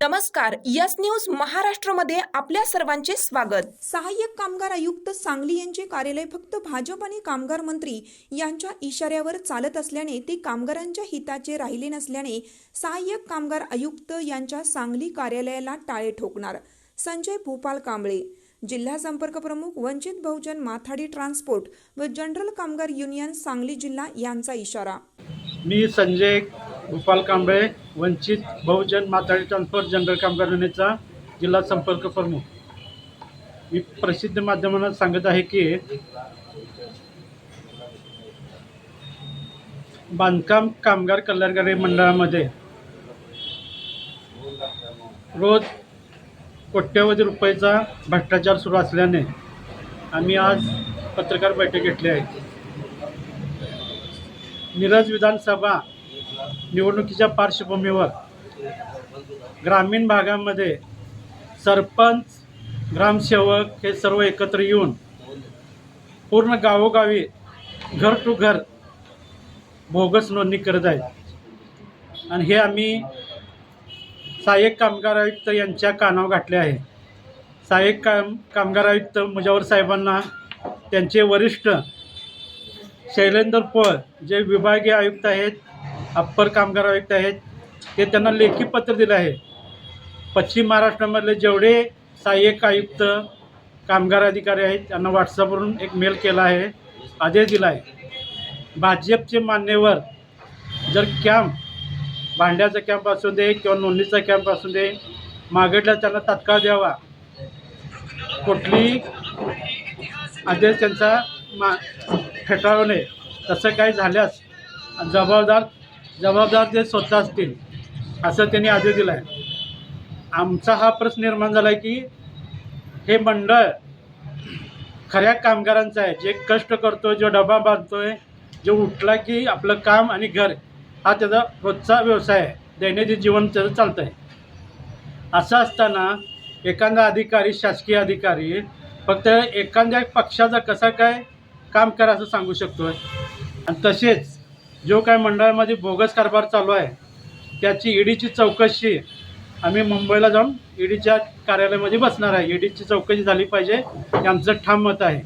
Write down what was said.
नमस्कार yes news महाराष्ट्रमध्ये आपल्या सर्वांचे स्वागत. सहाय्यक कामगार आयुक्त सांगली यांचे कार्यालय फक्त भाजप आणि कामगार मंत्री यांच्या इशाऱ्यावर चालत असल्याने ते कामगारांच्या हिताचे राहिले नसल्याने सहाय्यक कामगार आयुक्त यांच्या सांगली कार्यालयाला टाळे ठोकणार. संजय भूपाल कांबळे. जिल्हा संपर्क प्रमुख वंचित बहुजन माथाडी ट्रान्सपोर्ट व जनरल कामगार युनियन सांगली जिल्हा यांचा इशारा. मी संजय गोपाल कांबळे वंचित बहुजन माथाडी ट्रान्सफर जनरल कामगार युनियनचा जिल्हा संपर्क प्रमुख. मी प्रसिद्ध माध्यमांना सांगत आहे की बांधकाम कामगार कल्याणकारी मंडळामध्ये रोज कोट्यवधी रुपयाचा भ्रष्टाचार सुरू असल्याने आम्ही आज पत्रकार बैठक घेतली आहे. मिरज विधानसभा निवडणुकीच्या पार्श्वभूमीवर ग्रामीण भागामध्ये सरपंच ग्रामसेवक हे सर्व एकत्र येऊन पूर्ण गावोगावी घर टू घर बोगस नोंदणी करत आहेत. आणि हे आम्ही सहाय्यक कामगार आयुक्त यांच्या कानावर घातले आहे. सहाय्यक काम कामगार आयुक्त मुजावर साहेबांना त्यांचे वरिष्ठ शैलेंद्र पळ जे विभागीय आयुक्त आहेत अप्पर कामगार आयुक्त आहेत. ते त्यांना लेखी पत्र दिलं आहे. पश्चिम महाराष्ट्रामधले जेवढे सहाय्यक आयुक्त कामगार अधिकारी आहेत त्यांना व्हॉट्सअपवरून एक मेल केला आहे आदेश दिला आहे. भाजपचे मान्यवर जर कॅम्प भांड्याचा कॅम्प असू दे किंवा नोंदणीचा कॅम्प असू दे मागितला त्यांना तात्काळ द्यावा. कुठली आदेश त्यांचा मा फेटाळू नये. तसं काही झाल्यास जबाबदार जबाबदार ते स्वतः असतील असं त्यांनी आदेश दिला आहे आमचा हा प्रश्न निर्माण झाला आहे की हे मंडळ खऱ्या कामगारांचं आहे जे कष्ट करतो जो डबा बांधतोय जो उठला की आपलं काम आणि घर हा त्याचा रोजचा व्यवसाय आहे. दैनंदिन जीवन त्याचं चालतं आहे असं असताना एखादा अधिकारी शासकीय अधिकारी फक्त एखाद्या पक्षाचा कसा काय काम करा असं सांगू शकतो आणि तसेच जो काय मंडळामध्ये बोगस कारभार चालू आहे त्याची ईडीची चौकशी आम्ही मुंबईला जाऊन ईडीच्या कार्यालयामध्ये बसणार आहे. ईडीची चौकशी झाली पाहिजे हे आमचं ठाम मत आहे.